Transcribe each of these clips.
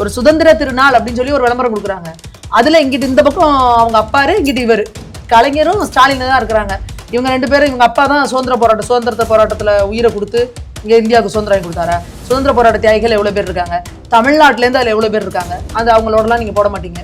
ஒரு சுதந்திர திருநாள் அப்படின்னு சொல்லி ஒரு விளம்பரம் கொடுக்குறாங்க. அதில் இங்கிட்டு இந்த பக்கம் அவங்க அப்பாரு இங்கிட்டு இவர். கலைஞரும் ஸ்டாலின் தான் இருக்கிறாங்க. இவங்க ரெண்டு பேரும் இவங்க அப்பா தான் சுதந்திர போராட்டம் சுதந்திர போராட்டத்தில் உயிரை கொடுத்து இங்கே இந்தியாவுக்கு சுதந்திரம் வாங்கி கொடுத்தாரா? சுதந்திர போராட்ட தியாகிகள் எவ்வளோ பேர் இருக்காங்க? தமிழ்நாட்டிலேருந்து அதில் எவ்வளோ பேர் இருக்காங்க? அந்த அவங்களோடலாம் நீங்கள் போட மாட்டீங்க.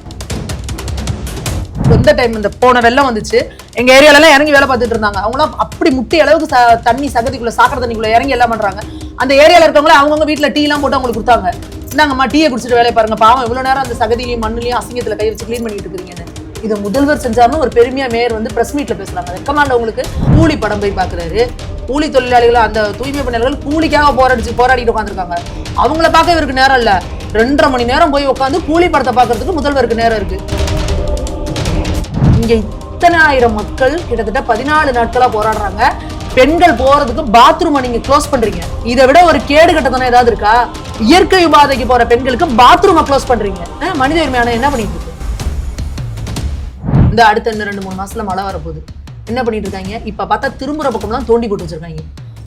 எந்த டைம் இந்த போன வெள்ளம் வந்துச்சு எங்கள் ஏரியாலலாம் இறங்கி வேலை பார்த்துட்டு இருந்தாங்க. அவங்களாம் அப்படி முட்டி அளவுக்கு தண்ணி சகதிக்குள்ளே சாக்கடை தண்ணிக்குள்ளே இறங்கி எல்லாம் பண்ணுறாங்க அந்த ஏரியால இருக்கவங்களே அவங்கவுங்க வீட்டுல டீ எல்லாம் போட்டு அவங்களுக்கு கொடுத்தாங்க. இந்தாங்கம்மா டீயை குடிச்சிட்டு வேலையை பாருங்க. பாவம் இவ்வளவு நேரம் அந்த சகதியிலையும் மண்ணிலையும் அசிங்கத்துல கை வச்சு க்ளீன் பண்ணிட்டு இருக்கீங்கன்னு. இதை முதல்வர் செஞ்சாருன்னு ஒரு பெருமையா மேயர் வந்து பிரஸ் மீட்ல பேசுறாங்க. ரெக்கமாண்ட உங்களுக்கு கூலி படம் போய் பாக்குறாரு கூலி தொழிலாளிகள் அந்த தூய்மை பணியாளர்கள் கூலிக்காக போராடிச்சு போராடிட்டு உட்காந்துருக்காங்க அவங்கள பார்க்க இவருக்கு நேரம் இல்ல. ரெண்டரை மணி நேரம் போய் உட்காந்து கூலி படத்தை பார்க்கறதுக்கு முதல்வருக்கு நேரம் இருக்கு. இங்க இத்தனை ஆயிரம் மக்கள் கிட்டத்தட்ட பதினாலு நாட்களா போராடுறாங்க. பெண்கள் போறதுக்கு பாத்ரூமை நீங்க க்ளோஸ் பண்றீங்க. இதை விட ஒரு கேடு கட்டத்தனம் ஏதாவது இருக்கா? இயற்கை உபாதைக்கு போற பெண்களுக்கு பாத்ரூமை க்ளோஸ் பண்றீங்க. மனித உரிமையான என்ன பண்ணிட்டு இருக்கு? இந்த அடுத்த இன்னும் ரெண்டு மூணு மாசத்துல மழை வரப்போகுது. என்ன பண்ணிட்டு இருக்காங்க? இப்ப பார்த்தா திரும்புற பக்கம்லாம் தோண்டி போட்டு வச்சிருக்காங்க.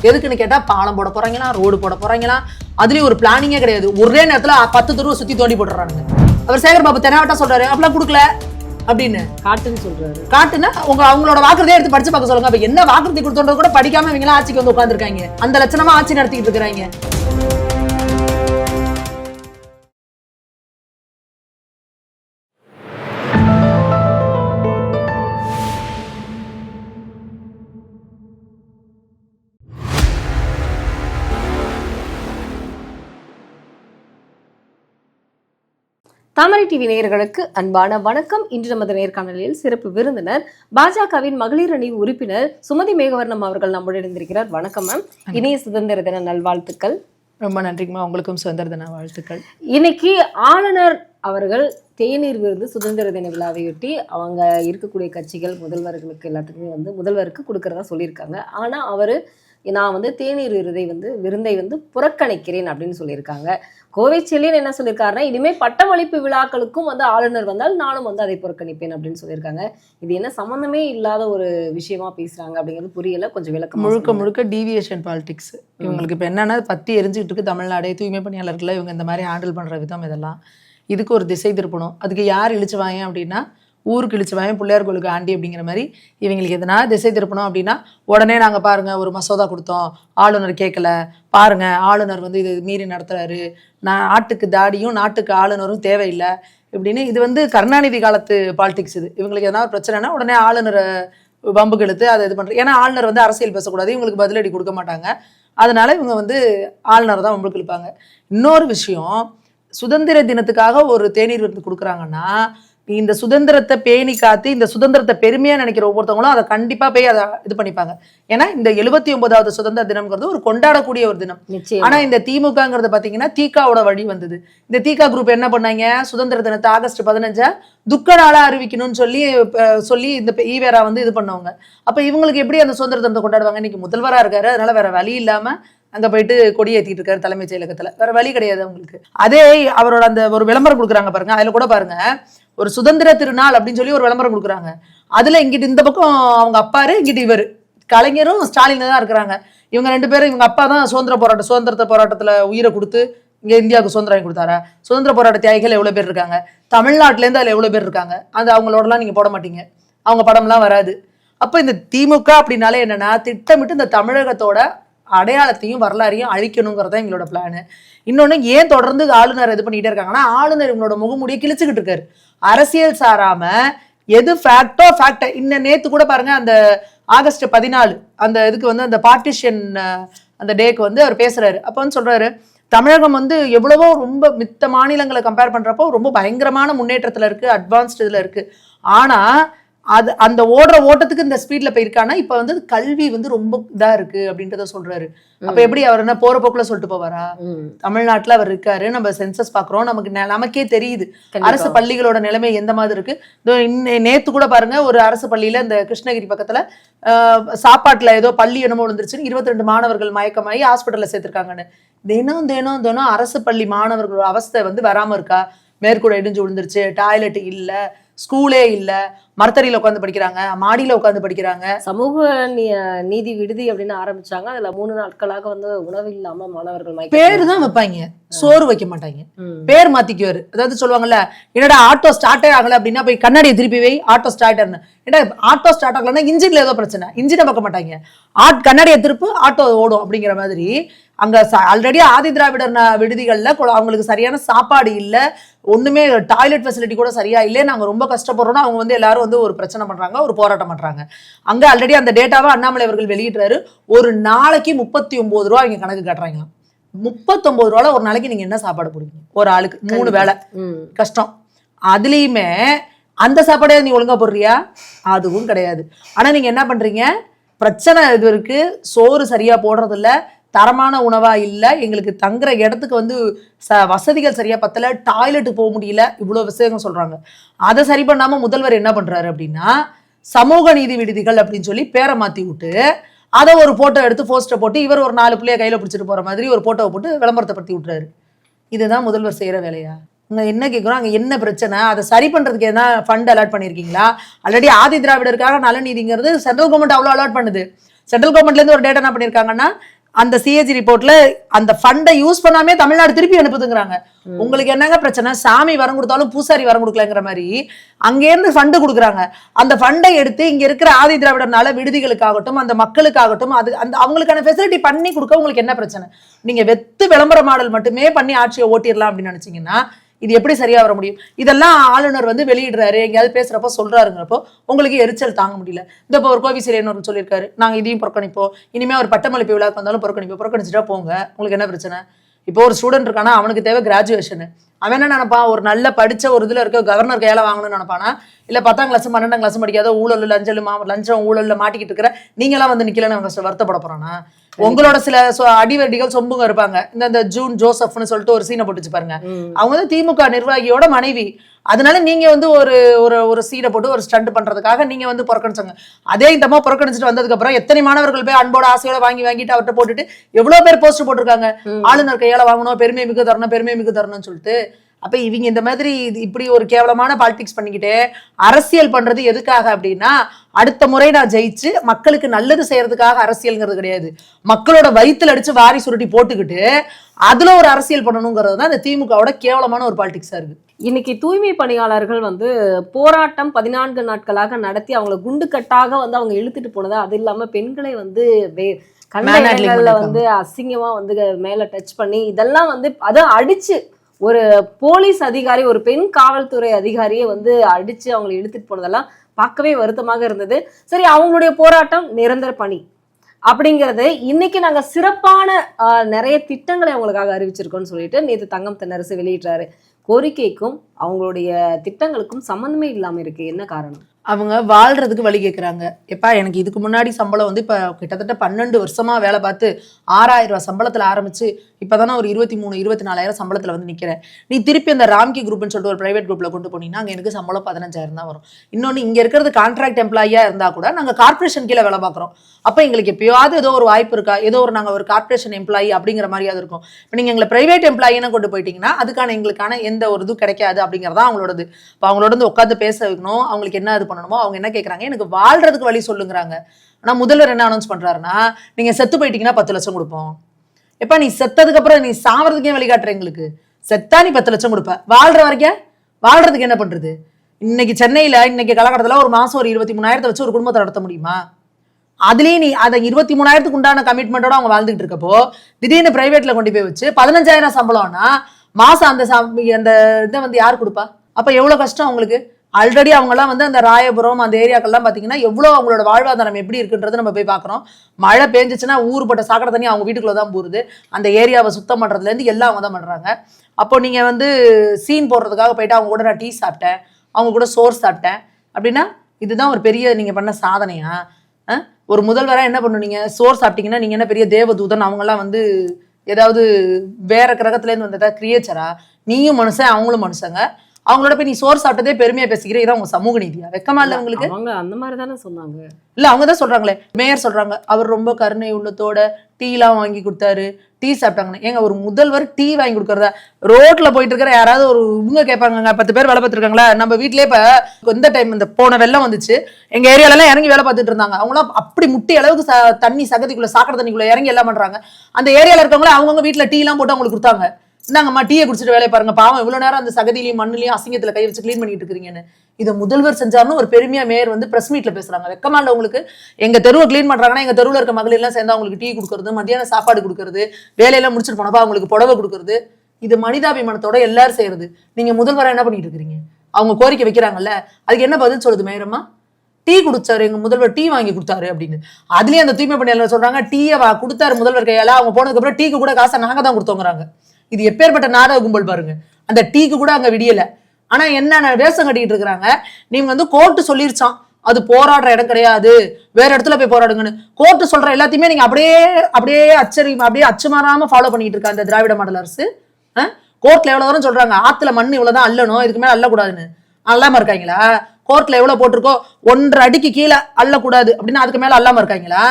எதுக்குன்னு கேட்டா பாலம் போட போறாங்களா? ரோடு போட போறாங்களா? அதுலயும் ஒரு பிளானிங்கே கிடையாது. ஒரே நேரத்துல பத்து தெருவை சுத்தி தோண்டி போட்டுறாங்க அவர் சேகர் பாபு தெனாவட்டா சொல்றாரு. அப்படிலாம் கொடுக்கல. அப்படின்னு. காட்டுன்னு சொல்றாரு. காட்டுனா உங்க அவங்களோட வாக்குறதே எடுத்து படிச்சு பார்க்க சொல்லுங்க. அப்ப என்ன வாக்குறுதி கொடுத்தோன்றது கூட படிக்காம இவங்க ஆட்சிக்கு வந்து உட்காந்துருக்காங்க அந்த லட்சணமா ஆட்சி நடத்திட்டு இருக்காங்க டிவி நேயர்களுக்கு அன்பான வணக்கம். இன்று நமது நேர்காணலில் சிறப்பு விருந்தினர் பாஜகவின் மகளிர் அணி உறுப்பினர் சுமதி மேகவர்ணம் அவர்கள் நம்முடன் இருந்திருக்கிறார் வணக்கம் மேம் இனிய சுதந்திர தின நல்வாழ்த்துக்கள். ரொம்ப நன்றிங்கம்மா. உங்களுக்கும் சுதந்திர தின வாழ்த்துக்கள். இன்னைக்கு ஆளுநர் அவர்கள் தேநீர் விருது சுதந்திர தின விழாவையொட்டி அவங்க இருக்கக்கூடிய கட்சிகள் முதல்வர்களுக்கு எல்லாத்துக்குமே வந்து முதல்வருக்கு கொடுக்கறதா சொல்லியிருக்காங்க. ஆனா அவரு நான் வந்து தேநீர் விருதை வந்து விருந்தை வந்து புறக்கணிக்கிறேன் அப்படின்னு சொல்லியிருக்காங்க. கோவை செல்லியன் என்ன சொல்லியிருக்காருன்னா இனிமே பட்டமளிப்பு விழாக்களுக்கும் வந்து ஆளுநர் வந்தால் நானும் வந்து அதை புறக்கணிப்பேன் அப்படின்னு சொல்லியிருக்காங்க. இது என்ன சம்பந்தமே இல்லாத ஒரு விஷயமா பேசுறாங்க அப்படிங்கிறது புரியல. கொஞ்சம் விளக்கம் முழுக்க முழுக்க டீவியேஷன் பாலிடிக்ஸ் இவங்களுக்கு இப்போ என்னன்னா பத்தி எரிஞ்சுக்கிட்டு இருக்கு தமிழ்நாடே தூய்மை பணியாளர்களை இவங்க இந்த மாதிரி ஹேண்டில் பண்ற விதம் இதெல்லாம். இதுக்கு ஒரு திசை திருப்பணும். அதுக்கு யார் இழிச்சுவாங்க அப்படின்னா ஊருக்கு இழிச்சுவாங்க பிள்ளையார் கோயிலுக்கு ஆண்டி அப்படிங்கிற மாதிரி இவங்களுக்கு எதனா திசை திருப்பணும் அப்படின்னா உடனே நாங்கள் பாருங்கள் ஒரு மசோதா கொடுத்தோம். ஆளுநர் கேட்கல. பாருங்க ஆளுநர் வந்து இது மீறி நடத்துறாரு. நான் நாட்டுக்கு தாடியும் நாட்டுக்கு ஆளுநரும் தேவையில்லை இப்படின்னு இது வந்து கருணாநிதி காலத்து பாலிடிக்ஸ் இது. இவங்களுக்கு எதனா ஒரு பிரச்சனைனா உடனே ஆளுநரை பம்புக்கு இழுத்து அதை இது பண்ணுறது ஏன்னா ஆளுநர் வந்து அரசியல் பேசக்கூடாது இவங்களுக்கு பதிலடி கொடுக்க மாட்டாங்க. அதனால இவங்க வந்து ஆளுநர் தான் பம்புக்கு இழுப்பாங்க. இன்னொரு விஷயம் சுதந்திர தினத்துக்காக ஒரு தேநீர் விருந்து கொடுக்குறாங்கன்னா இந்த சுதந்திரத்தை பேணி காத்து இந்த சுதந்திரத்தை பெருமையா நினைக்கிற ஒவ்வொருத்தவங்களும் அதை கண்டிப்பா போய் அதை இது பண்ணிப்பாங்க. ஏன்னா இந்த எழுபத்தி ஒன்பதாவது சுதந்திர தினம்ங்கிறது ஒரு கொண்டாடக்கூடிய ஒரு தினம். ஆனா இந்த திமுகங்கிறது பாத்தீங்கன்னா தீகாவோட வழி வந்தது. இந்த தீகா குரூப் என்ன பண்ணாங்க? சுதந்திர தினத்தை ஆகஸ்ட் பதினஞ்சா துக்க நாளா அறிவிக்கணும்னு சொல்லி சொல்லி இந்த ஈவேரா வந்து இது பண்ணவங்க. அப்ப இவங்களுக்கு எப்படி அந்த சுதந்திர தினத்தை கொண்டாடுவாங்க? இன்னைக்கு முதல்வரா இருக்காரு. அதனால வேற வழி இல்லாம அங்க போயிட்டு கொடி இருக்காரு தலைமைச் செயலகத்துல. வேற வழி கிடையாது அவங்களுக்கு. அதே அவரோட அந்த ஒரு விளம்பரம் கொடுக்குறாங்க பாருங்க. அதுல கூட பாருங்க. ஒரு சுதந்திர திருநாள் அப்படின்னு சொல்லி ஒரு விளம்பரம் கொடுக்குறாங்க. அதில் இங்கிட்டு இந்த பக்கம் அவங்க அப்பாரு இங்கிட்டு இவர். கலைஞரும் ஸ்டாலின் தான் இருக்கிறாங்க. இவங்க ரெண்டு பேரும் இவங்க அப்பா தான் சுதந்திர போராட்டம் சுதந்திர போராட்டத்தில் உயிரை கொடுத்து இங்கே இந்தியாவுக்கு சுதந்திரம் வாங்கி கொடுத்தாரா? சுதந்திர போராட்ட தியாகிகள் எவ்வளோ பேர் இருக்காங்க? தமிழ்நாட்டிலேருந்து அதில் எவ்வளோ பேர் இருக்காங்க? அது அவங்களோடலாம் நீங்கள் போட மாட்டீங்க. அவங்க படம்லாம் வராது. அப்போ இந்த திமுக அப்படின்னாலே என்னென்னா திட்டமிட்டு இந்த தமிழகத்தோட அடையாளத்தையும் வரலாறையும் அழிக்கணுங்கிறது தான் எங்களோட பிளான் இன்னொன்று ஏன் தொடர்ந்து ஆளுநர் இது பண்ணிக்கிட்டே இருக்காங்கன்னா ஆளுநர் இவங்களோட முகமுடியை கிழிச்சுக்கிட்டு இருக்காரு. அரசியல் சாராம எது ஃபேக்டோ ஃபேக்ட் இன்ன நேத்து கூட பாருங்க அந்த ஆகஸ்ட் பதினாலு அந்த இதுக்கு வந்து அந்த பார்ட்டிஷன் அந்த டேக்கு வந்து அவர் பேசுறாரு. அப்போ வந்து சொல்றாரு தமிழகம் வந்து எவ்வளவோ ரொம்ப மித்த மாநிலங்களை கம்பேர் பண்றப்போ ரொம்ப பயங்கரமான முன்னேற்றத்துல இருக்கு அட்வான்ஸ்டு இதுல இருக்கு. ஆனா அது அந்த ஓடுற ஓட்டத்துக்கு இந்த ஸ்பீட்ல போயிருக்கானா இப்ப வந்து கல்வி வந்து ரொம்ப இதா இருக்கு அப்படின்றத சொல்றாரு. அப்ப எப்படி அவர் என்ன போற போக்குல சொல்லிட்டு போவாரா? தமிழ்நாட்டுல அவர் இருக்காரு நம்ம சென்சஸ் பாக்குறோம் நமக்கு நமக்கே தெரியுது. அரசு பள்ளிகளோட நிலைமை எந்த மாதிரி இருக்கு? நேத்து கூட பாருங்க ஒரு அரசு பள்ளியில இந்த கிருஷ்ணகிரி பக்கத்துல சாப்பாட்டுல ஏதோ பள்ளி என்னமோ விழுந்துருச்சுன்னு இருபத்தி ரெண்டு மாணவர்கள் மயக்கமாயி ஹாஸ்பிட்டல்ல சேர்த்திருக்காங்கன்னு. தினம் தினம் தினம் அரசு பள்ளி மாணவர்களோட அவஸ்தை வந்து வராம இருக்கா? மேற்கூட இடிஞ்சு விழுந்துருச்சு டாய்லெட் இல்ல ஸ்கூலே இல்ல மரத்தடியில உட்காந்து படிக்கிறாங்க மாடியில உட்காந்து படிக்கிறாங்க. சமூக நீதி விடுதி அப்படின்னு ஆரம்பிச்சாங்க. அதுல மூணு நாட்களாக வந்து உணவு இல்லாம மாணவர்கள் மயக்க- பேரு தான் வைப்பாங்க. சோறு வைக்க மாட்டாங்க. பேர் மாத்திக்குவாரு. அதாவது சொல்லுவாங்கல்ல என்னடா ஆட்டோ ஸ்டார்ட்டே ஆகல அப்படின்னா போய் கண்ணாடியை திருப்பி வை ஆட்டோ ஸ்டார்ட் ஆகணும் ஏன்னா ஆட்டோ ஸ்டார்ட் ஆகலன்னா இன்ஜின்ல ஏதோ பிரச்சனை. இன்ஜினை பார்க்க மாட்டாங்க. ஆட் கண்ணாடியை திருப்பு ஆட்டோ ஓடும் அப்படிங்கிற மாதிரி. அங்க ஆல்ரெடி ஆதி திராவிடர் விடுதிகள்ல அவங்களுக்கு சரியான சாப்பாடு இல்ல. ஒண்ணுமே டாய்லெட் ஃபெசிலிட்டி கூட சரியா இல்லை நாங்க ரொம்ப கஷ்டப்படுறோம்னா அவங்க வந்து எல்லாரும் வந்து ஒரு பிரச்சனை பண்றாங்க ஒரு போராட்டம் பண்றாங்க. அங்க ஆல்ரெடி அந்த டேட்டாவை அண்ணாமலை அவர்கள் வெளியிடுறாரு. ஒரு நாளைக்கு முப்பத்தி ஒன்பது ரூபா இங்க கணக்கு காட்டுறாங்களாம் முப்பத்தொன்பது ரூபால ஒரு நாளைக்கு நீங்க என்ன சாப்பாடு போடுவீங்க? ஒரு ஆளுக்கு மூணு வேளை. ம். கஷ்டம். அதுலயுமே அந்த சாப்பாடே நீ ஒழுங்கா போடுறியா? அதுவும் கிடையாது. ஆனா நீங்க என்ன பண்றீங்க? பிரச்சனை இது இருக்கு சோறு சரியா போடுறது இல்ல தரமான உணவாக இல்லை எங்களுக்கு தங்குற இடத்துக்கு வந்து ச வசதிகள் சரியாக பத்தல டாய்லெட்டு போக முடியல இவ்வளோ விஷயங்கள் சொல்கிறாங்க அதை சரி பண்ணாமல் முதல்வர் என்ன பண்ணுறாரு அப்படின்னா சமூக நீதி விடுதிகள் அப்படின்னு சொல்லி பேரை மாற்றி விட்டு அதை ஒரு ஃபோட்டோ எடுத்து போஸ்டர் போட்டு இவர் ஒரு நாலு பிள்ளைய கையில் பிடிச்சிட்டு போகிற மாதிரி ஒரு ஃபோட்டோவை போட்டு விளம்பரத்தைப்படுத்தி விட்டுறாரு. இதுதான் முதல்வர் செய்கிற வேலையா? அங்க என்ன கேட்குறோம் அங்கே என்ன பிரச்சனை? அதை சரி பண்ணுறதுக்கு எதனா ஃபண்ட் அலாட் பண்ணியிருக்கீங்களா ஆல்ரெடி ஆதி திராவிடருக்காக நலநீதிங்கிறது சென்ட்ரல் கவர்மெண்ட் அவ்வளோ அலாட் பண்ணுது. சென்ட்ரல் கவர்மெண்ட்லேருந்து ஒரு டேட்டா என்ன பண்ணியிருக்காங்கன்னா அந்த சிஏஜி ரிப்போர்ட்ல அந்த ஃபண்டை யூஸ் பண்ணாமே தமிழ்நாடு திருப்பி அனுப்புதுங்கிறாங்க. உங்களுக்கு என்னங்க பிரச்சனை? சாமி வரம் கொடுத்தாலும் பூசாரி வரம் கொடுக்கலங்கிற மாதிரி அங்கேருந்து ஃபண்டு கொடுக்குறாங்க. அந்த ஃபண்டை எடுத்து இங்க இருக்கிற ஆதி திராவிடர்னால விடுதிகளுக்காகட்டும் அந்த மக்களுக்காகட்டும் அது அந்த அவங்களுக்கான ஃபெசிலிட்டி பண்ணி கொடுக்க உங்களுக்கு என்ன பிரச்சனை? நீங்க வெத்து விளம்பர மாடல் மட்டுமே பண்ணி ஆட்சியை ஓட்டிடலாம் அப்படின்னு நினைச்சீங்கன்னா இது எப்படி சரியா வர முடியும்? இதெல்லாம் ஆளுநர் வந்து வெளியிடுறாரு எங்கேயாவது பேசுறப்போ சொல்றாருங்கிறப்போ உங்களுக்கு எரிச்சல் தாங்க முடியல. இந்த இப்போ ஒரு கோவிசிலேன்னு சொல்லியிருக்காரு நாங்க இதையும் புறக்கணிப்போம். இனிமே ஒரு பட்டமளிப்பு விழாக்கு வந்தாலும் புறக்கணிப்போம். புறக்கணிச்சுட்டா போங்க. உங்களுக்கு என்ன பிரச்சனை? இப்போ ஒரு ஸ்டூடெண்ட் இருக்கானா அவனுக்கு தேவை கிராஜுவேஷனு அவன் என்ன நினைப்பான்? ஒரு நல்ல படித்த ஒரு இதில் இருக்க கவர்னர் கையால் வாங்கணும்னு நினைப்பானா? இல்லை பத்தாம் கிளாஸ் பன்னெண்டாம் கிளாஸ் படிக்காத ஊழல் லஞ்சல் மா லஞ்சம் ஊழலில் மாட்டிக்கிட்டு இருக்கிற நீங்களாம் வந்து நிற்கலன்னு அவங்க வருத்தப்பட போகிறானா உங்களோட சில அடிவெடிகள் சொம்புங்க இருப்பாங்க. இந்த இந்த ஜூன் ஜோசப்னு சொல்லிட்டு ஒரு சீனை போட்டுச்சு பாருங்க. அவங்க வந்து திமுக நிர்வாகியோட மனைவி. அதனால நீங்க வந்து ஒரு ஒரு ஒரு சீடை போட்டு ஒரு ஸ்டண்ட் பண்றதுக்காக நீங்க வந்து புறக்கணிச்சாங்க. அதே இந்த அம்மா புறக்கணிச்சிட்டு வந்ததுக்கு அப்புறம் எத்தனை மாணவர்கள் போய் அன்போட ஆசையோட வாங்கி வாங்கிட்டு அவர்கிட்ட போட்டுட்டு எவ்வளவு பேர் போஸ்ட் போட்டிருக்காங்க. ஆளுநர் கையால வாங்கணும் பெருமை மிக்க தரணும் பெருமை மிக்க தரணும்னு சொல்லிட்டு அப்ப இவங்க இந்த மாதிரி இப்படி ஒரு கேவலமான பாலிடிக்ஸ் பண்ணிக்கிட்டு அரசியல் பண்றது எதுக்காக அப்படின்னா அடுத்த முறை நான் ஜெயிச்சு மக்களுக்கு நல்லது செய்யறதுக்காக அரசியல்ங்கிறது கிடையாது மக்களோட வயித்துல அடிச்சு வாரி சுருட்டி போட்டுக்கிட்டு அதுல ஒரு அரசியல் பண்ணணுங்கிறது தான் இந்த திமுகவோட கேவலமான ஒரு பாலிடிக்ஸா இருக்கு இன்னைக்கு தூய்மை பணியாளர்கள் வந்து போராட்டம் பதினான்கு நாட்களாக நடத்தி அவங்கள குண்டு கட்டாக வந்து அவங்க இழுத்துட்டு போனது அது இல்லாம பெண்களை வந்து வே- கண்ட. வந்து அசிங்கமா வந்து மேல டச் பண்ணி இதெல்லாம் வந்து அதை அடிச்சு ஒரு போலீஸ் அதிகாரி ஒரு பெண் காவல்துறை அதிகாரியை வந்து அடிச்சு அவங்களை எடுத்துகிட்டு போனதெல்லாம் பார்க்கவே வருத்தமாக இருந்தது. சரி அவங்களுடைய போராட்டம் நிரந்தர பணி அப்படிங்கிறது இன்னைக்கு நாங்கள் சிறப்பான நிறைய திட்டங்களை அவங்களுக்காக அறிவிச்சிருக்கோம்னு சொல்லிட்டு நேற்று தங்கம் தென்னரசு வெளியிட்டாரு. கோரிக்கைக்கும் அவங்களுடைய திட்டங்களுக்கும் சம்மந்தமே இல்லாமல் இருக்கு. என்ன காரணம்? அவங்க வாழ்கிறதுக்கு வழி கேட்குறாங்க எப்பா எனக்கு இதுக்கு முன்னாடி சம்பளம் வந்து இப்போ கிட்டத்தட்ட பன்னெண்டு வருஷமாக வேலை பார்த்து ஆறாயிரம் ரூபாய் சம்பளத்தில் இப்போ தானே ஒரு இருபத்தி மூணு இருபத்தி நாலாயிரம் சம்பளத்தில் வந்து நிற்கிறேன் நீ திருப்பி அந்த ராம்கி குரூப்னு சொல்லிட்டு ஒரு ப்ரைவேட் குரூப்பில் கொண்டு போனீங்கன்னா அங்கே எனக்கு சம்பளம் பதினஞ்சாயிரம் தான் வரும். இன்னொன்று இங்கே இருக்கிறது கான்ட்ராக்ட் எம்ப்ளாயியாக இருந்தால் கூட நாங்கள் கார்ப்பரேஷன் கீழே வேலை பார்க்குறோம். அப்போ எங்களுக்கு எப்பயாவது ஏதோ ஒரு வாய்ப்பு இருக்கா? ஏதோ ஒரு நாங்கள் ஒரு கார்பரேஷன் எம்ப்ளாயி அப்படிங்கிற மாதிரியாவது இருக்கும். இப்போ நீங்கள் எங்களை ப்ரைவேட் எம்ப்ளாயின்னு கொண்டு போயிட்டீங்கன்னா அதுக்கான எங்களுக்கான எந்த ஒரு இதுவும் கிடைக்காது அப்படிங்கிறதா அவங்களோடது. இப்போ அவங்களோட வந்து உட்காந்து பேச வைக்கணும். அவங்களுக்கு என்ன இது பண்ணணும்? அவங்க என்ன கேட்குறாங்க எனக்கு வாழ்றதுக்கு வழி சொல்லுங்கிறாங்க. ஆனா முதல்வர் என்ன அனௌன்ஸ் பண்றாருன்னா நீங்க செத்து போயிட்டீங்கன்னா பத்து லட்சம் கொடுப்போம். எப்ப நீ செத்ததுக்கு அப்புறம் நீ சாவறதுக்கே வழிகாட்டுற எங்களுக்கு? செத்தா நீ பத்து லட்சம் கொடுப்ப. வாழ்ற வரைக்கும் வாழ்றதுக்கு என்ன பண்றது? இன்னைக்கு சென்னையில் இன்னைக்கு காலகட்டத்துல ஒரு மாசம் ஒரு இருபத்தி மூணாயிரத்தை வச்சு ஒரு குடும்பத்தை நடத்த முடியுமா? அதுலேயே நீ அதை இருபத்தி மூணாயிரத்துக்கு உண்டான கமிட்மெண்ட்டோட அவங்க வாழ்ந்துகிட்டு இருக்கப்போ திடீர்னு பிரைவேட்டில் கொண்டு போய் வச்சு பதினஞ்சாயிரம் சம்பளம்னா மாசம் அந்த அந்த இதை வந்து யார் கொடுப்பா? அப்போ எவ்வளவு கஷ்டம் அவங்களுக்கு? ஆல்ரெடி அவங்கெல்லாம் வந்து அந்த ராயபுரம் அந்த ஏரியாக்கள்லாம் பார்த்தீங்கன்னா எவ்வளோ அவங்களோட வாழ்வாதாரம் எப்படி இருக்குன்றது நம்ம போய் பார்க்குறோம் மழை பெஞ்சிச்சுன்னா ஊர்பட்ட சாக்கடை தண்ணி அவங்க வீட்டுக்குள்ளே தான் போகுது அந்த ஏரியாவை சுத்தம் பண்ணுறதுலேருந்து எல்லாம் அவங்க தான் பண்ணுறாங்க அப்போ நீங்கள் வந்து சீன் போடுறதுக்காக போயிட்டு அவங்க கூட நான் டீ சாப்பிட்டேன். அவங்க கூட சோர் சாப்பிட்டேன். அப்படின்னா இதுதான் ஒரு பெரிய நீங்கள் பண்ண சாதனையா? ஒரு முதல்வராக என்ன பண்ணுவீங்க சோறு சாப்பிட்டீங்கன்னா நீங்கள் என்ன பெரிய தேவதூதன்? அவங்கெல்லாம் வந்து ஏதாவது வேற கிரகத்துலேருந்து வந்ததா? கிரியேச்சரா நீயும் மனுஷன் அவங்களும் மனுஷங்க. அவங்களோட போய் நீ சோறு சாப்பிட்டதே பெருமையா பேசிக்கிறே இதான் உங்க சமூக நீதியா? வெக்கமா இல்ல உங்களுக்கு? அவங்க அந்த மாதிரி தானே சொன்னாங்க. இல்ல அவங்க தான் சொல்றாங்களே. மேயர் சொல்றாங்க அவர் ரொம்ப கருணை உள்ளத்தோட டீ எல்லாம் வாங்கி கொடுத்தாரு. டீ சாப்பிட்டாங்கன்னு. ஏங்க ஒரு முதல்வர் டீ வாங்கி கொடுக்கறதா? ரோட்ல போயிட்டு இருக்கிற யாராவது ஒரு இவங்க கேட்பாங்க பத்து பேர் வேலை பார்த்துருக்காங்களா? நம்ம வீட்லயே இப்ப இந்த டைம் இந்த போன வெள்ளம் வந்துச்சு. எங்க ஏரியால எல்லாம் இறங்கி வேலை பார்த்துட்டு இருந்தாங்க. அவங்களாம் அப்படி முட்டி அளவுக்கு தண்ணி சகதிக்குள்ள சாக்கடை தண்ணிக்குள்ள இறங்கி எல்லாம் பண்றாங்க. அந்த ஏரியால இருக்கவங்களே அவங்கவுங்க வீட்ல டீ எல்லாம் போட்டு அவங்களுக்கு கொடுத்தாங்க. இந்தாங்கம்மா டீயை குடிச்சிட்டு வேலையை பாருங்க. பாவம் இவ்வளோ நேரம் அந்த சகதியிலையும் மண்ணிலையும் அசிங்கத்தில் கை வச்சு க்ளீன் பண்ணிட்டு இருக்கீங்கன்னு இதை முதல்வர் செஞ்சார்னு ஒரு பெருமையா மேயர் வந்து பிரஸ் மீட்ல பேசுறாங்க. வெக்கமா இல்லை உங்களுக்கு? எங்க தெருவை க்ளீன் பண்றாங்கன்னா எங்க தெருவில் இருக்க மகளிர் எல்லாம் சேர்ந்து அவங்களுக்கு டீ கொடுக்கறது மதியானம் சாப்பாடு கொடுக்கறது வேலையெல்லாம் முடிச்சுட்டு போனப்பா அவங்களுக்கு புடவை கொடுக்கறது. இது மனிதாபிமானத்தோட எல்லாரும் செய்யறது. நீங்க முதல்வராக என்ன பண்ணிட்டு இருக்கீங்க அவங்க கோரிக்கை வைக்கிறாங்கல்ல அதுக்கு என்ன பதில் சொல்லுது மேயரம்மா டீ குடிச்சாரு எங்க முதல்வர் டீ வாங்கி கொடுத்தாரு அப்படின்னு. அதுலயே அந்த தூய்மை பணியாளர் சொல்றாங்க டீயை வா கொடுத்தாரு முதல்வர் கையால அவங்க போனதுக்கு அப்புறம் டீக்கு கூட காசை நாங்க தான் கொடுத்தோங்கிறாங்க. இது எப்பேற்பட்ட நாடக கும்பல் பாருங்க. அந்த டீக்கு கூட அங்க விடியல. ஆனா என்ன வேஷம் கட்டிட்டு இருக்கிறாங்க? நீங்க வந்து கோர்ட்டு சொல்லிருச்சான் அது போராடுற இடம் கிடையாது. வேற இடத்துல போய் போராடுங்கன்னு. கோர்ட்டு சொல்ற எல்லாத்தையுமே நீங்க அப்படியே அப்படியே அச்சரி அப்படியே அச்சமாறாம ஃபாலோ பண்ணிட்டு இருக்க அந்த திராவிட மாடல் அரசு. கோர்ட்ல எவ்வளவு தூரம் சொல்றாங்க? ஆத்துல மண் இவ்வளவுதான் அள்ளணும் இதுக்கு மேல அள்ளக்கூடாதுன்னு அல்லாம இருக்காங்களா? கோர்ட்ல எவ்வளவு போட்டிருக்கோ? ஒன்றரை அடிக்கு கீழே அள்ளக்கூடாது அப்படின்னு அதுக்கு மேல அல்லாம இருக்காங்களா?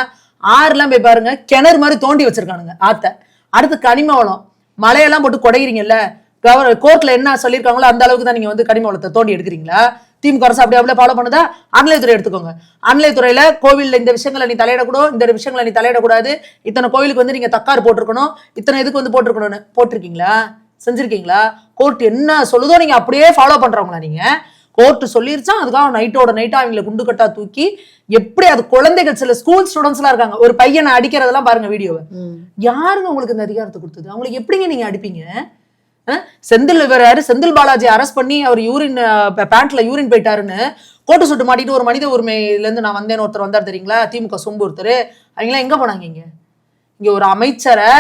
ஆறுலாம் போய் பாருங்க. கிணறு மாதிரி தோண்டி வச்சிருக்கானுங்க ஆத்த. அடுத்து கனிம வளம் மலையெல்லாம் போட்டு குடையிறீங்கல்ல? கவர் கோர்ட்ல என்ன சொல்லியிருக்காங்களோ அந்த அளவுக்கு தான் நீங்க வந்து கனிம வளத்தை தோண்டி எடுக்கிறீங்களா? திமுக அரசு அப்படி அப்படியே ஃபாலோ பண்ணுதா? அறநிலையத்துறை எடுத்துக்கோங்க. அறநிலையத்துறையில கோவில்ல இந்த விஷயங்களை நீ தலையிடக்கூடாது இந்த விஷயங்களை நீ தலையிடக்கூடாது. இத்தனை கோவிலுக்கு வந்து நீங்க தக்கார் போட்டிருக்கணும் இத்தனை இதுக்கு வந்து போட்டிருக்கணும்னு போட்டிருக்கீங்களா? செஞ்சிருக்கீங்களா? கோர்ட் என்ன சொல்லுதோ நீங்க அப்படியே ஃபாலோ பண்றவங்களா நீங்க? கோர்ட் சொல்லிருச்சா? அதுக்காக நைட்டோட நைட்டா அவங்கள குண்டு கட்டா தூக்கி எப்படி அது குழந்தைகள் சில ஸ்கூல் ஸ்டூடெண்ட்ஸ் எல்லாம் இருக்காங்க. ஒரு பையனை அடிக்கிறதெல்லாம் பாருங்க வீடியோவை யாருங்க உங்களுக்கு இந்த அதிகாரத்தை கொடுத்தது? அவங்களுக்கு எப்படிங்க நீங்க அடிப்பீங்க? செந்தில் யாரு? செந்தில் பாலாஜி அரெஸ்ட் பண்ணி அவர் யூரின் பேண்ட்ல யூரின் போயிட்டாருன்னு கோட்டு சுட்டு மாட்டிட்டு ஒரு மனித உரிமையில இருந்து நான் வந்தேன்னு ஒருத்தர் வந்தார் தெரியுங்களா? திமுக சொம்பு ஒருத்தர். அவங்களாம் எங்க போனாங்க இங்க? இங்க ஒரு அமைச்சரை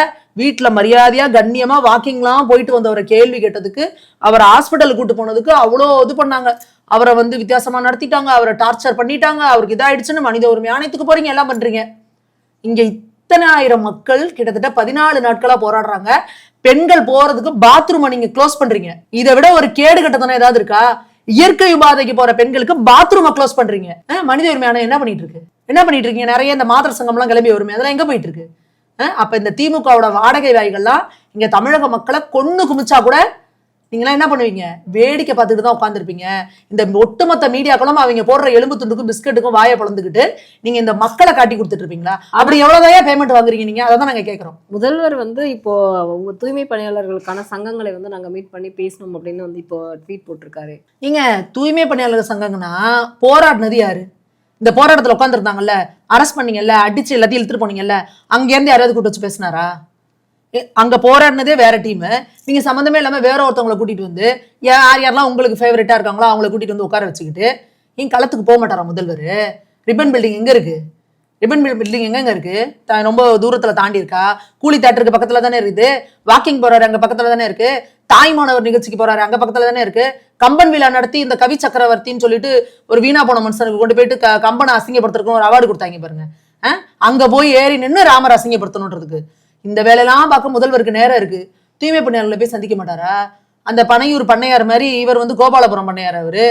வீட்டில் மரியாதையாக கண்ணியமாக வாக்கிங்லாம் போயிட்டு வந்தவரை கேள்வி கேட்டதுக்கு அவரை ஹாஸ்பிட்டலுக்கு கூட்டு போனதுக்கு அவ்வளோ இது பண்ணாங்க. அவரை வந்து வித்தியாசமாக நடத்திட்டாங்க அவரை டார்ச்சர் பண்ணிட்டாங்க அவருக்கு இதாயிடுச்சுன்னு மனித உரிமை ஆணையத்துக்கு போகிறீங்க எல்லாம் பண்ணுறீங்க இங்கே இத்தனை ஆயிரம் மக்கள் கிட்டத்தட்ட பதினாலு நாட்களாக போராடுறாங்க. பெண்கள் போகிறதுக்கு பாத்ரூமை நீங்கள் க்ளோஸ் பண்ணுறீங்க இதை விட ஒரு கேடு கட்டத்தனம் ஏதாவது இருக்கா? இயற்கை உபாதைக்கு போற பெண்களுக்கு பாத்ரூமை க்ளோஸ் பண்றீங்க. மனித உரிமை ஆணையம் என்ன பண்ணிட்டு இருக்கு? என்ன பண்ணிட்டு இருக்கீங்க? நிறைய இந்த மாதர் சங்கம்லாம் கிளம்பி வருமே அதெல்லாம் எங்க போயிட்டு இருக்கு? அப்ப இந்த திமுகவோட வாடகை வாய்கள்லாம் இங்க தமிழக மக்களை கொன்னு குமிச்சா கூட நீங்களாம் என்ன பண்ணுவீங்க? வேடிக்கை பார்த்துட்டு தான் உட்காந்துருப்பீங்க இந்த ஒட்டுமொத்த மீடியாக்களும் அவங்க போடுற எலும்பு துண்டுக்கும் பிஸ்கட்டுக்கும் வாயை பிளந்துக்கிட்டு நீங்க இந்த மக்களை காட்டி கொடுத்துட்டு இருப்பீங்களா? அப்படி எவ்வளவுதான் பேமெண்ட் வாங்குறீங்க நீங்க? அதை தான் நாங்க கேட்கறோம் முதல்வர் வந்து இப்போ உங்க தூய்மை பணியாளர்களுக்கான சங்கங்களை வந்து நாங்க மீட் பண்ணி பேசணும் அப்படின்னு வந்து இப்போ ட்வீட் போட்டிருக்காரு. நீங்க தூய்மை பணியாளர் சங்கங்கன்னா போராடினது யாரு? இந்த போராட்டத்துல உட்காந்துருந்தாங்கல்ல அரெஸ்ட் பண்ணீங்கல்ல அடிச்சு எல்லாத்தையும் இழுத்துட்டு போனீங்கல்ல அங்கேருந்து யாராவது கூட்டு வச்சு பேசினாரா? ஏ, அங்க போராடினதே வேற டீம் நீங்க சம்மந்தமே இல்லாம வேற ஒருத்தவங்களை கூட்டிட்டு வந்து யார் யாரெல்லாம் உங்களுக்கு ஃபேவரட்டா இருக்காங்களோ அவங்கள கூட்டிட்டு வந்து உட்கார வச்சுக்கிட்டு நீங்க களத்துக்கு போக மாட்டாரா முதல்வர்? ரிப்பன் பில்டிங் எங்க இருக்கு? ரிப்பன் பில்டிங் எங்கெங்க இருக்கு? ரொம்ப தூரத்துல தாண்டி இருக்கா? கூலி தேட்டருக்கு பக்கத்துல தானே இருக்குது? வாக்கிங் போறாரு அங்க பக்கத்துல தானே இருக்கு? தாய்மானவர் நிகழ்ச்சிக்கு போறாரு அங்க பக்கத்துல தானே இருக்கு? கம்பன் விழா நடத்தி இந்த கவி சக்கரவர்த்தின்னு சொல்லிட்டு ஒரு வீணா போன மனுஷனுக்கு கொண்டு போயிட்டு க- கம்பனை அசிங்கப்படுத்துறதுக்கு ஒரு அவார்டு கொடுத்தாங்க பாருங்க. அங்க போய் ஏறி நின்று ராமர் அசிங்கப்படுத்தணுன்றதுக்கு. இந்த வேலையெல்லாம் பார்க்க முதல்வருக்கு நேரம் இருக்கு. தூய்மை பணியாளர்களை போய் சந்திக்க மாட்டாரா? அந்த பனையூர் பண்ணையார் மாதிரி இவர் வந்து கோபாலபுரம் பண்ணையார் அவரு.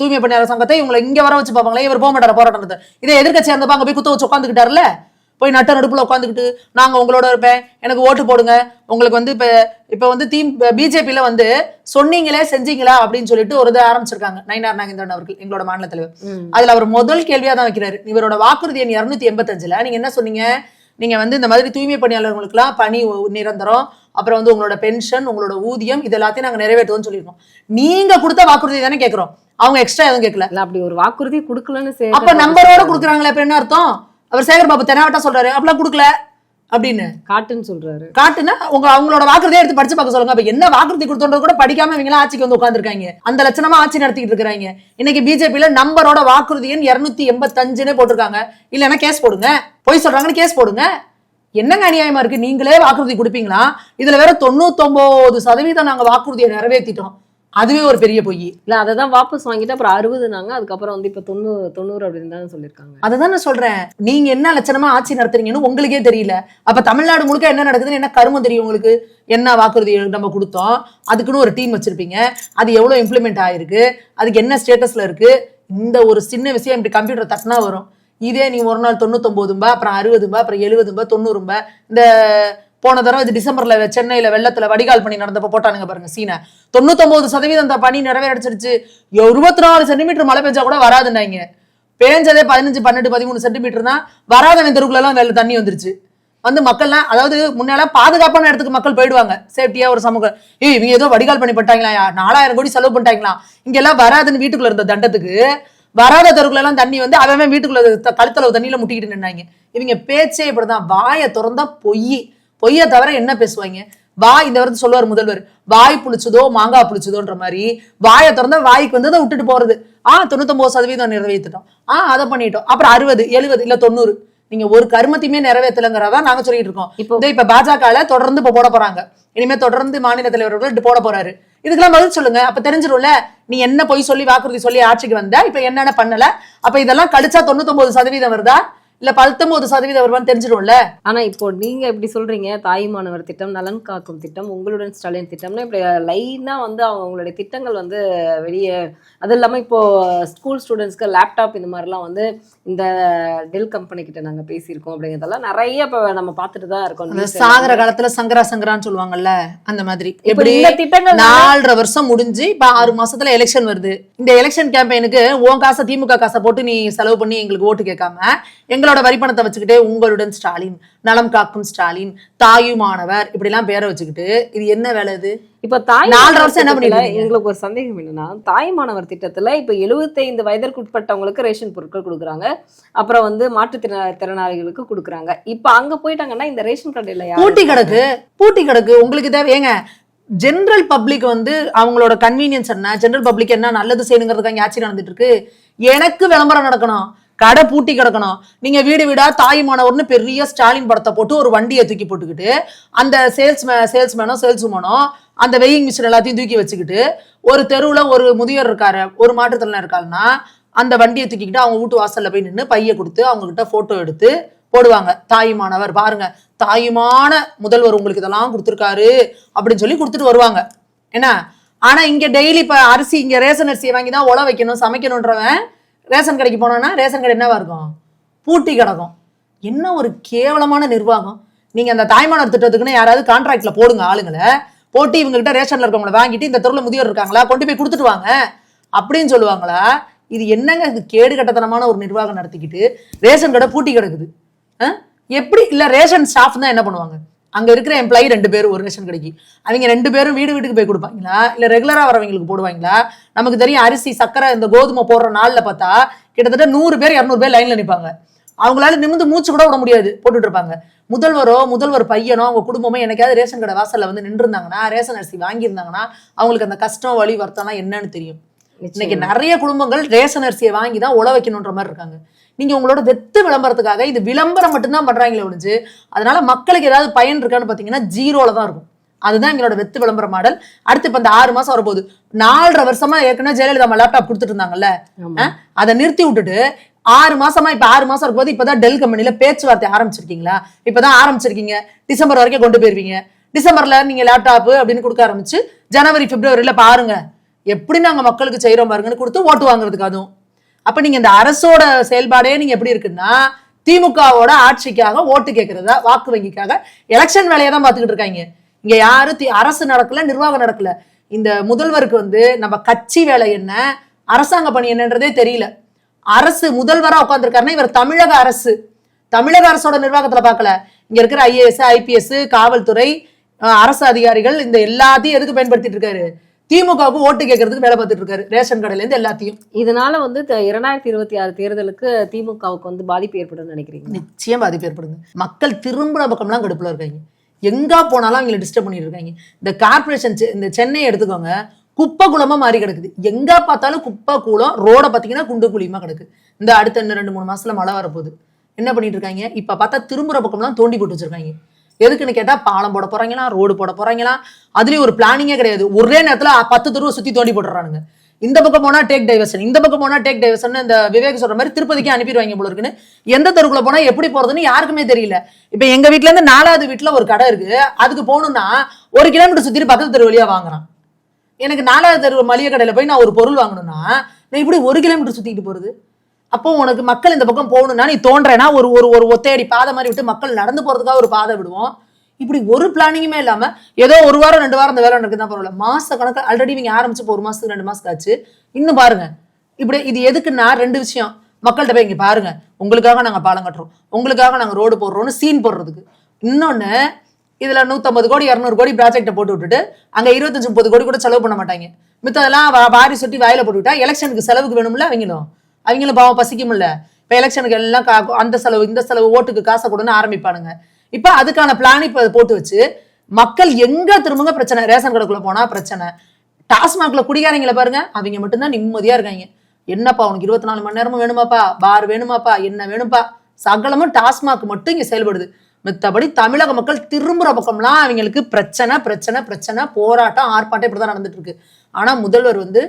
தூய்மை பணியாளர் சங்கத்தை இவங்களை இங்க வர வச்சு பார்ப்பாங்களே இவர் போக மாட்டாரா போராட்டம் இதை எதிர்கட்சியா இருந்தப்ப அங்க போய் குத்த வச்சு உட்காந்துக்கிட்டாருல போய் நட்ட நடுப்புல உட்காந்துக்கிட்டு நாங்க உங்களோட இருப்பேன். எனக்கு ஓட்டு போடுங்க. உங்களுக்கு வந்து இப்ப இப்ப வந்து தீம் பிஜேபியில வந்து சொன்னீங்களே செஞ்சீங்களா? அப்படின்னு சொல்லிட்டு ஒரு இதை ஆரம்பிச்சிருக்காங்க. நயினார் நாகேந்திரன் அவர்கள் எங்களோட மாநில தலைவர். அதுல அவர் முதல் கேள்வியா தான் வைக்கிறாரு. இவரோட வாக்குறுதி எண் இருநூத்தி எண்பத்தஞ்சுல. நீங்க என்ன சொன்னீங்க? நீங்க வந்து இந்த மாதிரி தூய்மை பணியாளர்களுக்குலாம் பணி நிரந்தரம். அப்புறம் வந்து உங்களோட பென்ஷன் உங்களோட ஊதியம் இது எல்லாத்தையும் நாங்க நிறைவேற்றுவோம்னு சொல்லியிருக்கோம். நீங்க கொடுத்த வாக்குறுதி தானே கேக்குறோம் அவங்க எக்ஸ்ட்ரா எதுவும் கேட்கல. அப்படி ஒரு வாக்குறுதி கொடுக்கலன்னு அப்ப நம்பரோட குடுக்குறாங்களே அப்ப என்ன அர்த்தம்? அவர் சேகர் பாபு தெனாவட்டா சொல்றாரு அப்படிலாம் கொடுக்கல அப்படின்னு. காட்டுன்னு சொல்றாரு. காட்டுனா உங்க அவங்களோட வாக்குறுதியை எடுத்து படிச்சு பார்க்க சொல்லுங்க. அப்ப என்ன வாக்குறுதி கொடுத்தோன்றது கூட படிக்காம இவங்க ஆட்சிக்கு வந்து உட்காந்துருக்காங்க அந்த லட்சணமா ஆட்சி நடத்திட்டு இருக்காங்க இன்னைக்கு பிஜேபியில நம்பரோட வாக்குறுதி எண் இருநூத்தி எண்பத்தஞ்சுன்னு போட்டிருக்காங்க. இல்லைன்னா கேஸ் போடுங்க. பொய் சொல்றாங்கன்னு கேஸ் போடுங்க. என்னங்க அநியாயமா இருக்கு? நீங்களே வாக்குறுதி கொடுப்பீங்களா? இதுல வேற தொண்ணூத்தொன்பது சதவீதம் நாங்க வாக்குறுதியை நிறைவேற்றிட்டோம் அதுவே ஒரு பெரிய பொய். இல்ல அதை தான் வாபஸ் வாங்கிட்டு அப்புறம் அறுபதுனாங்க அதுக்கப்புறம் வந்து இப்ப தொண்ணூறு தொண்ணூறு அப்படின்னு தான் சொல்லியிருக்காங்க. அதுதான் நான் சொல்றேன். நீங்க என்ன லட்சணமா ஆட்சி நடத்துறீங்கன்னு உங்களுக்கே தெரியல. அப்ப தமிழ்நாடு முழுக்க என்ன நடக்குதுன்னு என்ன கருமம் தெரியும் உங்களுக்கு? என்ன வாக்குறுதி நம்ம கொடுத்தோம்? அதுக்குன்னு ஒரு டீம் வச்சிருப்பீங்க. அது எவ்வளவு இம்ப்ளிமெண்ட் ஆயிருக்கு? அதுக்கு என்ன ஸ்டேட்டஸ்ல இருக்கு? இந்த ஒரு சின்ன விஷயம் இப்படி கம்ப்யூட்டர் தட்டினா வரும். இதே நீ ஒரு நாள் தொண்ணூத்தொன்பதும்பா அப்புறம் அறுபதும்பா அப்புறம் எழுபதும்பா தொண்ணூறும்பா இந்த போன தடவை டிசம்பர்ல சென்னையில வெள்ளத்துல வடிகால் பணி நடந்தப்ப போட்டானுங்க பாருங்க சீனை. தொண்ணூத்தொன்பது சதவீதம் அந்த பணி நிறைவேறச்சிருச்சு இருபத்தி நாலு சென்டிமீட்டர் மழை பெஞ்சா கூட வராதுன்னாங்க. பேஞ்சதே பதினஞ்சு பன்னெண்டு பதிமூணு சென்டிமீட்டர் தான் வராத தெருக்குள்ள எல்லாம் வெள்ள தண்ணி வந்துருச்சு. வந்து மக்கள்லாம் அதாவது முன்னெல்லாம் பாதுகாப்பான இடத்துக்கு மக்கள் போயிடுவாங்க. சேஃப்டியா ஒரு சமூகம். ஏய் இவங்க ஏதோ வடிகால் பண்ணி பட்டாங்களா நாலாயிரம் கோடி செலவு பண்ணிட்டாங்களா? இங்க எல்லாம் வராதுன்னு வீட்டுக்குள்ள இருந்த தண்டத்துக்கு வராத தெருக்குள்ள எல்லாம் தண்ணி வந்து அவன் வீட்டுக்குள்ள கழுத்தளவு தண்ணியில முட்டிக்கிட்டு நின்னாங்க. இவங்க பேச்சே இப்படிதான். வாயை திறந்தா பொய். பொய்யை தவிர என்ன பேசுவாங்க? வாய் இந்த வருது சொல்லுவார் முதல்வர். வாய் புளிச்சதோ மாங்காய் புளிச்சதோன்ற மாதிரி வாயை திறந்தா வாய்க்கு வந்ததை விட்டுட்டு போறது. ஆ தொண்ணூத்தொன்பது சதவீதம் நிறைவேற்றிட்டோம். ஆ அதை பண்ணிட்டோம். அப்புறம் அறுபது எழுபது இல்ல தொண்ணூறு. நீங்க ஒரு கருமத்தையுமே நிறைவேற்றலங்கிறதா நாங்க சொல்லிட்டு இருக்கோம். இப்போ இப்போ பாஜகல தொடர்ந்து இப்ப போட போறாங்க. இனிமே தொடர்ந்து மாநில தலைவர்கள் போட போறாரு. இதுக்கெல்லாம் பதில் சொல்லுங்க. அப்ப தெரிஞ்சிரும்ல நீ என்ன பொய் சொல்லி வாக்குறுதி சொல்லி ஆட்சிக்கு வந்த இப்ப என்னென்ன பண்ணல? அப்ப இதெல்லாம் கழிச்சா தொண்ணூத்தொன்பது சதவீதம் வருதா? இல்ல பத்தொன்பது சதவீதம் வருவான்னு தெரிஞ்சிடும்ல? ஆனா இப்போ நீங்க இப்படி சொல்றீங்க தாய்மானவர் திட்டம் நலன் காக்கும் திட்டம் உங்களுடன் ஸ்டாலின் திட்டம்னு இப்படி லைனா வந்து அவங்க அவங்களுடைய திட்டங்கள் வந்து வெளியே அது இல்லாம இப்போ ஸ்கூல் ஸ்டூடெண்ட்ஸ்க்கு லேப்டாப் இந்த மாதிரிலாம் வந்து இந்த டெல் கம்பெனி கிட்ட நாங்க பேசியிருக்கோம் அப்படிங்கிறதெல்லாம் நிறைய இப்போ நம்ம பார்த்துட்டு தான் இருக்கோம். சாகர காலத்துல சங்கரா சங்கரான்னு சொல்லுவாங்கல்ல அந்த மாதிரி. எப்படி திட்டங்கள் நாலரை வருஷம் முடிஞ்சு இப்ப ஆறு மாசத்துல எலெக்ஷன் வருது. இந்த எலெக்ஷன் கேம்பெயினுக்கு உன் காசை திமுக காசை போட்டு நீ செலவு பண்ணி எங்களுக்கு ஓட்டு கேட்காம எங்களோட வரி பணத்தை வச்சுக்கிட்டே உங்களுடன் ஸ்டாலின் நலம் காக்கும் ஸ்டாலின் தாயுமானவர் இப்படி எல்லாம் பேரை வச்சுக்கிட்டு இது என்ன வேலை இது? இப்ப தாய் நாலரை மாணவர் வருஷம் என்ன இருக்கீங்க? எங்களுக்கு ஒரு சந்தேகம் என்னன்னா தாய் மாணவர் திட்டத்துல இப்ப 75 வயதிற்கு உட்பட்டவங்களுக்கு ரேஷன் பொருட்கள் கொடுக்குறாங்க அப்புறம் வந்து மாற்றுத்திறனா திறனாளிகளுக்கு கொடுக்குறாங்க இப்ப அங்க போயிட்டாங்கன்னா இந்த ரேஷன் கடையில பூட்டி கிடக்கு பூட்டி கிடக்கு உங்களுக்கு தேவை ஏங்க ஜெனரல் பப்ளிக் வந்து அவங்களோட கன்வீனியன்ஸ் என்ன ஜெனரல் பப்ளிக் என்ன நல்லது செய்யணுங்கிறதுக்காக ஆட்சி நடந்துட்டு இருக்கு எனக்கு விளம்பரம் நடக்கணும் கடை பூட்டி கிடக்கணும் நீங்க வீடு வீடா தாய்மானவர்னு பெரிய ஸ்டாலின் படத்தை போட்டு ஒரு வண்டியை தூக்கி போட்டுக்கிட்டு அந்த சேல்ஸ் சேல்ஸ்மேனோ சேல்ஸ்வுமனோ அந்த வெயிங் மிஷின் எல்லாத்தையும் தூக்கி வச்சுக்கிட்டு ஒரு தெருவில் ஒரு முதியோர் இருக்காரு ஒரு மாற்றுத்திறனாளி இருக்காருன்னா அந்த வண்டியை தூக்கிக்கிட்டு அவங்க வீட்டு வாசலில் போய் நின்று பையை கொடுத்து அவங்க கிட்ட எடுத்து போடுவாங்க. தாயுமானவர் பாருங்க தாயுமான முதல்வர் உங்களுக்கு இதெல்லாம் கொடுத்துருக்காரு அப்படின்னு சொல்லி கொடுத்துட்டு வருவாங்க. என்ன? ஆனா இங்க டெய்லி இப்ப அரிசி இங்க ரேஷன் அரிசியை வாங்கி தான் உழ வைக்கணும் சமைக்கணுன்றவன் ரேஷன் கடைக்கு போனோம்னா ரேஷன் கடை என்னவா இருக்கும்? பூட்டி கிடக்கும். என்ன ஒரு கேவலமான நிர்வாகம். நீங்க அந்த தாய்மானவர் திட்டத்துக்குன்னு யாராவது கான்ட்ராக்ட்ல போடுங்க ஆளுங்களை. போட்டு இவங்ககிட்ட ரேஷன்ல இருக்கவங்கள வாங்கிட்டு இந்த தெருவில் முதியோர் இருக்காங்களா கொண்டு போய் கொடுத்துட்டு வாங்க. அப்படின்னு சொல்லுவாங்களா? இது என்னங்க இது கேடு கட்டத்தனமான ஒரு நிர்வாகம் நடத்திக்கிட்டு ரேஷன் கடை பூட்டி கிடக்குது. ஆ? எப்படி இல்லை ரேஷன் ஸ்டாஃப் தான் என்ன பண்ணுவாங்க? அங்கே இருக்கிற எம்ப்ளாயி ரெண்டு பேரும் ஒரு ரேஷன் கடைக்கு. அவங்க ரெண்டு பேரும் வீடு வீட்டுக்கு போய் கொடுப்பாங்களா? இல்லை ரெகுலராக வரவங்களுக்கு போடுவாங்களா? நமக்கு தெரியும் அரிசி சக்கரை இந்த கோதுமை போடுற நாளில் பார்த்தா கிட்டத்தட்ட நூறு பேர் இரநூறு பேர் லைனில் நிற்பாங்க அவங்களால நிமிந்து மூச்சு கூட விட முடியாது போட்டுட்டு இருப்பாங்க. முதல்வரோ முதல்வர் பையனோ அவங்க குடும்பமோ எனக்காவது ரேஷன் கடை வாசல்ல வந்து நின்றுருந்தாங்கன்னா ரேஷன் அரிசி வாங்கியிருந்தாங்கன்னா அவங்களுக்கு அந்த கஷ்டம் வழி வருத்தம்லாம் என்னன்னு தெரியும். இன்னைக்கு நிறைய குடும்பங்கள் ரேஷன் அரிசியை வாங்கி தான் உழ வைக்கணுன்ற மாதிரி இருக்காங்க. நீங்க உங்களோட வெத்து விளம்பரத்துக்காக இது விளம்பரம் மட்டும்தான் பண்றாங்களே ஒழிஞ்சு அதனால மக்களுக்கு ஏதாவது பயன் இருக்கான்னு பாத்தீங்கன்னா ஜீரோல தான் இருக்கும். அதுதான் எங்களோட வெத்து விளம்பர மாடல். அடுத்து இப்ப இந்த ஆறு மாசம் வரப்போகுது. நாலரை வருஷமா ஏற்கனவே ஜெயலலிதா லேப்டாப் கொடுத்துட்டு இருந்தாங்கல்ல. அதை நிறுத்தி விட்டுட்டு ஆறு மாசமா இப்ப ஆறு மாசம் இருக்கும்போது இப்பதான் டெல் கம்பெனில பேச்சுவார்த்தை ஆரம்பிச்சிருக்கீங்களா? இப்பதான் ஆரம்பிச்சிருக்கீங்க. டிசம்பர் வரைக்கும் கொண்டு போயிருவீங்க. டிசம்பர்ல நீங்க லேப்டாப் அப்படின்னு கொடுக்க ஆரம்பிச்சு ஜனவரி பிப்ரவரியில பாருங்க. எப்படி நாங்க மக்களுக்கு செய்யறோம் பாருங்கன்னு கொடுத்து ஓட்டு வாங்குறதுக்கு அதுவும். அப்ப நீங்க இந்த அரசோட செயல்பாடே நீங்க எப்படி இருக்குன்னா திமுகவோட ஆட்சிக்காக ஓட்டு கேட்கறதா வாக்கு வங்கிக்காக எலெக்ஷன் வேலையை தான் பார்த்துக்கிட்டு இருக்காங்க. இங்க யாரு தி- அரசு நடக்கல நிர்வாகம் நடக்கல. இந்த முதல்வருக்கு வந்து நம்ம கட்சி வேலை என்ன அரசாங்க பணி என்னன்றதே தெரியல. அரசு முதல்வரா உட்காந்துருக்காருன்னா இவர் தமிழக அரசு. தமிழக அரசோட நிர்வாகத்துல பார்க்கல. இங்க இருக்கிற ஐஏஎஸ் ஐபிஎஸ் காவல்துறை அரசு அதிகாரிகள் இந்த எல்லாத்தையும் எதுக்கு பயன்படுத்திட்டு இருக்காரு? திமுகவுக்கு ஓட்டு கேட்கறதுக்கு வேலை பார்த்துட்டு இருக்காரு ரேஷன் கடையில இருந்து எல்லாத்தையும். இதனால வந்து இரண்டாயிரத்தி இருபத்தி ஆறு தேர்தலுக்கு திமுகவுக்கு வந்து பாதிப்பு ஏற்படும் நினைக்கிறீங்க நிச்சயம் பாதிப்பு ஏற்படுது. மக்கள் திரும்புற பக்கம்லாம் கடுப்புல இருக்காங்க. எங்க போனாலும் அவங்களை டிஸ்டர்ப் பண்ணிட்டு இருக்காங்க. இந்த கார்பரேஷன் இந்த சென்னையை எடுத்துக்கோங்க. குப்பை குளமாக மாறி கிடக்குது. எங்கே பார்த்தாலும் குப்பை கூலம் ரோட பார்த்தீங்கன்னா குண்டு குழியுமா கிடக்கு. இந்த அடுத்த இன்னும் ரெண்டு மூணு மாசத்துல மழை வரப்போகுது. என்ன பண்ணிட்டு இருக்காங்க? இப்போ பார்த்தா திரும்புற பக்கம்லாம் தோண்டி போட்டு வச்சிருக்காங்க. எதுக்குன்னு கேட்டால் பாலம் போட போறாங்களா ரோடு போட போறாங்களா? அதுலேயும் ஒரு பிளானிங்கே கிடையாது. ஒரே நேரத்தில் பத்து தெருவை சுற்றி தோண்டி போட்டுறானுங்க. இந்த பக்கம் போனால் டேக் டைவர்ஷன் இந்த பக்கம் போனால் டேக் டைவர்ஷன் இந்த விவேக் சொல்ற மாதிரி திருப்பதிக்கே அனுப்பிடுவாங்க போல இருக்குன்னு. எந்த தெருக்குள்ள போனால் எப்படி போறதுன்னு யாருக்குமே தெரியல. இப்போ எங்கள் வீட்டிலேருந்து நாலாவது வீட்டில் ஒரு கடை இருக்கு. அதுக்கு போகணுன்னா ஒரு கிலோமீட்டர் சுற்றி பக்கத்து தெரு வழியாக வாங்குறான். எனக்கு நாலாவது தெரு மளிகை கடையில் போய் நான் ஒரு பொருள் வாங்கணும்னா நான் இப்படி ஒரு கிலோமீட்டர் சுற்றிட்டு போகிறது அப்போ உனக்கு மக்கள் இந்த பக்கம் போகணும்னா நீ தோன்றேன்னா ஒரு ஒரு ஒரு ஒத்தையடி பாதை மாதிரி விட்டு மக்கள் நடந்து போகிறதுக்காக ஒரு பாதை விடுவோம். இப்படி ஒரு பிளானிங்குமே இல்லாமல் ஏதோ ஒரு வாரம் ரெண்டு வாரம் இந்த வேலை நடக்குது தான் பரவாயில்ல. மாத கணக்கு ஆல்ரெடி நீங்கள் ஆரம்பிச்சு இப்போ ஒரு மாதத்துக்கு ரெண்டு மாதத்துக்கு ஆச்சு. இன்னும் பாருங்க. இப்படி இது எதுக்குன்னா ரெண்டு விஷயம். மக்கள்கிட்ட போய் இங்கே பாருங்க. உங்களுக்காக நாங்கள் பாலம் கட்டுறோம். உங்களுக்காக நாங்கள் ரோடு போடுறோம்னு சீன் போடுறதுக்கு. இன்னொன்று இதுல நூத்தம்பது கோடி இரநூறு கோடி ப்ராஜெக்ட்டை போட்டு விட்டுட்டு அங்க இருபத்தஞ்சு முப்பது கோடி கூட செலவு பண்ண மாட்டாங்க. மித்ததெல்லாம் வா- வாரி சுட்டி வாயில போட்டு விட்டா எலெக்ஷனுக்கு செலவுக்கு வேணும்ல அவங்களும். அவங்களும் பாவம் பசிக்கும்ல. இப்ப எலெக்ஷனுக்கு எல்லாம் கா- அந்த செலவு இந்த செலவு ஓட்டுக்கு காசை கொடுன்னு ஆரம்பிப்பானுங்க. இப்ப அதுக்கான பிளான் இப்ப போட்டு வச்சு மக்கள் எங்க திரும்புங்க பிரச்சனை. ரேஷன் கடைக்குள்ள போனா பிரச்சனை. டாஸ்மாக்ல குடிகாரங்களை பாருங்க அவங்க மட்டும்தான் நிம்மதியா இருக்காங்க. என்னப்பா உனக்கு இருபத்தி நாலு மணி நேரமும் வேணுமாப்பா? பார் வேணுமாப்பா? என்ன வேணும்ப்பா சகலமும் டாஸ்மாக் மட்டும் இங்க செயல்படுது. மித்தபடி தமிழக மக்கள் திரும்புற பக்கம்லாம் அவங்களுக்கு பிரச்சனை பிரச்சனை பிரச்சனை போராட்டம் ஆர்ப்பாட்டம் இப்படிதான் நடந்துட்டு இருக்கு ஆனா முதல்வர் வந்து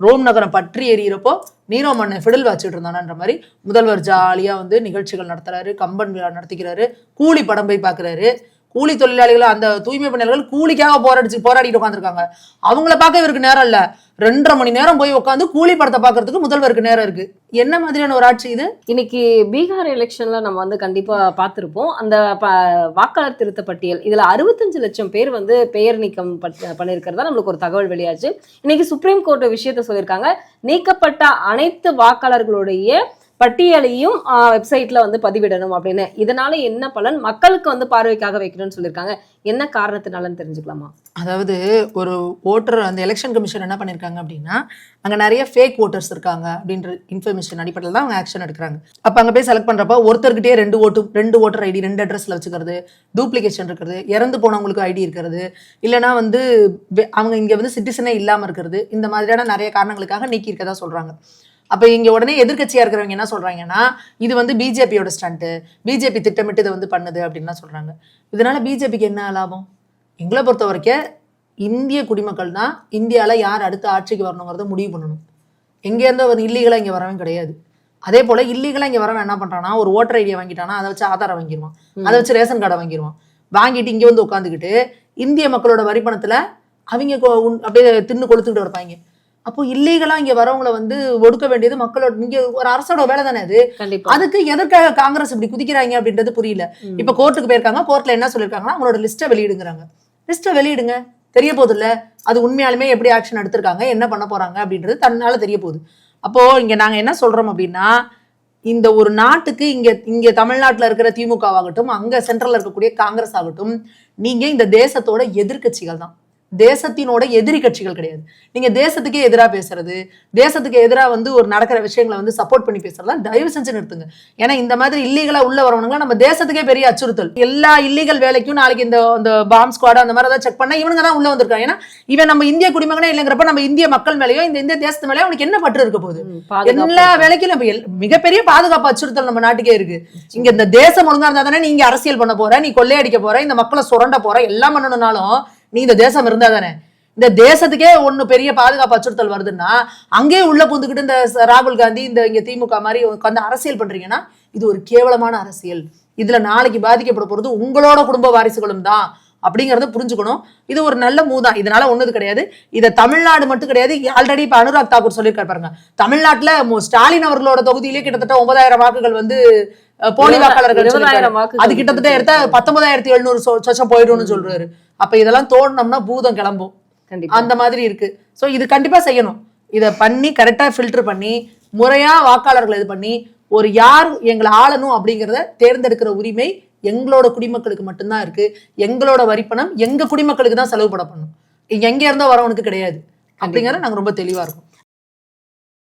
ரோம் நகரம் பற்றி எறிகிறப்போ நீரோ மண்ணை ஃபிடில் வச்சுட்டு இருந்தானான்ற மாதிரி முதல்வர் ஜாலியா வந்து நிகழ்ச்சிகள் நடத்துறாரு கம்பன் விழா நடத்திக்கிறாரு கூலி படம் போய் பார்க்குறாரு கூலி தொழிலாளிகள் அந்த தூய்மை பணியாளர்கள் கூலிக்காக போராடிச்சு போராடிட்டு உட்காந்துருக்காங்க அவங்கள பார்க்க இவருக்கு நேரம் இல்லை. ரெண்டரை மணி நேரம் போய் உட்காந்து கூலி படத்தை பார்க்கறதுக்கு முதல்வருக்கு நேரம் இருக்கு. என்ன மாதிரியான ஒரு ஆட்சி இது? இன்னைக்கு பீகார் எலெக்ஷன்ல நம்ம வந்து கண்டிப்பா பார்த்திருப்போம். அந்த ப- வாக்காளர் திருத்த பட்டியல் இதுல அறுபத்தஞ்சு லட்சம் பேர் வந்து பெயர் நீக்கம் பட்- பண்ணியிருக்கிறதா நம்மளுக்கு ஒரு தகவல் வெளியாச்சு. இன்னைக்கு சுப்ரீம் கோர்ட் விஷயத்த சொல்லியிருக்காங்க. நீக்கப்பட்ட அனைத்து வாக்காளர்களுடைய பட்டியலையும் வெப்சைட்ல வந்து பதிவிடணும் அப்படின்னு. இதனால என்ன பலன்? மக்களுக்கு வந்து பார்வைக்காக வைக்கணும்னு சொல்லியிருக்காங்க. என்ன காரணத்தினாலன்னு தெரிஞ்சுக்கலாமா? அதாவது ஒரு ஓட்டர் அந்த எலெக்ஷன் கமிஷன் என்ன பண்ணியிருக்காங்க அப்படின்னா அங்கே நிறைய ஃபேக் ஓட்டர்ஸ் இருக்காங்க அப்படின்ற இன்ஃபர்மேஷன் அடிப்படையில் தான் அவங்க ஆக்ஷன் எடுக்கிறாங்க. அப்போ அங்கே போய் செலக்ட் பண்ணுறப்ப ஒருத்தர்கிட்டயே ரெண்டு ஓட்டு ரெண்டு ஓட்டர் ஐடி ரெண்டு அட்ரஸில் வச்சுக்கிறது டூப்ளிகேஷன் இருக்கிறது இறந்து போனவங்களுக்கு ஐடி இருக்கிறது இல்லைனா வந்து அவங்க இங்கே வந்து சிட்டிசனே இல்லாமல் இருக்கிறது இந்த மாதிரியான நிறைய காரணங்களுக்காக நீக்கி இருக்கதா சொல்கிறாங்க அப்போ இங்கே உடனே எதிர்க்கட்சியாக இருக்கிறவங்க என்ன சொல்கிறாங்கன்னா இது வந்து பிஜேபியோட ஸ்டண்ட்டு பிஜேபி திட்டமிட்டு இதை வந்து பண்ணுது அப்படின்லாம் சொல்கிறாங்க இதனால பிஜேபிக்கு என்ன லாபம்? எங்களை பொறுத்த வரைக்கும் இந்திய குடிமக்கள் தான் இந்தியாவில் யார் அடுத்த ஆட்சிக்கு வரணுங்கிறத முடிவு பண்ணணும். எங்கேருந்து அவர் இல்லீகலாக இங்கே வரவன் கிடையாது. அதே போல் இல்லீகலாக இங்கே வரவன் என்ன பண்ணுறான்னா ஒரு ஓட்டர் ஐடியை வாங்கிட்டானா அதை வச்சு ஆதாரம் வாங்கிடுவான் அதை வச்சு ரேஷன் கார்டை வாங்கிடுவான் வாங்கிட்டு இங்கே வந்து உட்காந்துக்கிட்டு இந்திய மக்களோட வரிப்பணத்தில் அவங்க அப்படியே தின்னு கொளுத்துக்கிட்டு இருப்பாங்க. அப்போ இல்லீகலாக இங்கே வரவங்கள வந்து ஒடுக்க வேண்டியது மக்களோட இங்கே ஒரு அரசோட வேலை தானே அது? அதுக்கு எதற்காக காங்கிரஸ் இப்படி குதிக்கிறாங்க அப்படின்றது புரியல. இப்ப கோர்ட்டுக்கு போயிருக்காங்க கோர்ட்ல என்ன சொல்லிருக்காங்கன்னா அவங்களோட லிஸ்ட்டை வெளியிடுங்கிறாங்க. லிஸ்ட்டை வெளியிடுங்க. தெரிய போகுதுல்ல அது உண்மையாலுமே எப்படி ஆக்ஷன் எடுத்திருக்காங்க என்ன பண்ண போறாங்க அப்படின்றது தன்னால தெரிய போகுது. அப்போ இங்க நாங்க என்ன சொல்றோம் அப்படின்னா இந்த ஒரு நாட்டுக்கு இங்க இங்க தமிழ்நாட்டுல இருக்கிற திமுகவாகட்டும் அங்க சென்ட்ரல்ல இருக்கக்கூடிய காங்கிரஸ் ஆகட்டும் நீங்க இந்த தேசத்தோட எதிர்க்கட்சிகள் தான். தேசத்தினோட எதிரி கட்சிகள் கிடையாது. நீங்க தேசத்துக்கே எதிரா பேசுறது தேசத்துக்கு எதிரா வந்து ஒரு நடக்கிற விஷயங்களை வந்து சப்போர்ட் பண்ணி பேசுறதெல்லாம் தயவு செஞ்சு நிறுத்துங்க. ஏன்னா இந்த மாதிரி இல்லீகலா உள்ள வரவனுங்க நம்ம தேசத்துக்கே பெரிய அச்சுறுத்தல். எல்லா இல்லீகல் வேலைக்கும் நாளைக்கு இந்த இந்த பாம் ஸ்குவாட் அந்த மாதிரி ஏதாவது செக் பண்ணா இவனுங்க தான் உள்ள வந்திருக்காங்க. ஏன்னா இவன் நம்ம இந்திய குடிமகனே இல்லைங்கிறப்ப நம்ம இந்திய மக்கள் மேலயோ இந்த இந்திய தேசத்து மேலயோ அவனுக்கு என்ன பற்று இருக்க போகுது? எல்லா வேலைக்கும் நம்ம மிகப்பெரிய பாதுகாப்பு அச்சுறுத்தல் நம்ம நாட்டுக்கே இருக்கு. இங்க இந்த தேசம் ஒழுங்கா இருந்தா தானே நீங்க அரசியல் பண்ண போற நீ கொள்ளையடிக்க போற இந்த மக்களை சுரண்ட போற எல்லாம் பண்ணணும்னாலும் நீ இந்த தேசம் இருந்தா தானே? இந்த தேசத்துக்கே ஒன்று பெரிய பாதுகாப்பு அச்சுறுத்தல் வருதுன்னா அங்கேயே உள்ள புந்துக்கிட்டு இந்த ராகுல் காந்தி இந்த இங்கே திமுக மாதிரி உட்காந்து அரசியல் பண்ணுறீங்கன்னா இது ஒரு கேவலமான அரசியல். இதில் நாளைக்கு பாதிக்கப்பட போகிறது உங்களோட குடும்ப வாரிசுகளும் தான் அப்படிங்கிறத புரிஞ்சுக்கணும். இது ஒரு நல்ல மூதான் இதனால ஒண்ணுது கிடையாது. இதை தமிழ்நாடு மட்டும் கிடையாது. ஆல்ரெடி இப்போ அனுராக் தாக்கூர் சொல்லியிருக்காரு பாருங்க. தமிழ்நாட்டில் ஸ்டாலின் அவர்களோட தொகுதியிலே கிட்டத்தட்ட ஒன்பதாயிரம் வாக்குகள் வந்து போலி வாக்காளர்கள் அது கிட்டத்தட்ட எடுத்தா பத்தொன்பதாயிரத்தி எழுநூறு சொச்சம் போயிடும்னு சொல்றாரு. அப்ப இதெல்லாம் தோணுனோம்னா பூதம் கிளம்பும். அந்த மாதிரி இருக்கு. சோ இது கண்டிப்பா செய்யணும். இத பண்ணி கரெக்டா ஃபில்டர் பண்ணி முறையா வாக்காளர்களை இது பண்ணி ஒரு யார் எங்களை ஆளணும் அப்படிங்கிறத தேர்ந்தெடுக்கிற உரிமை எங்களோட குடிமக்களுக்கு மட்டும்தான் இருக்கு. எங்களோட வரிப்பணம் எங்க குடிமக்களுக்கு தான் செலவு பண்ண பண்ணும். எங்க இருந்தோ வரவனுக்கு கிடையாது. அப்படிங்கறது நாங்க ரொம்ப தெளிவா இருக்கும்.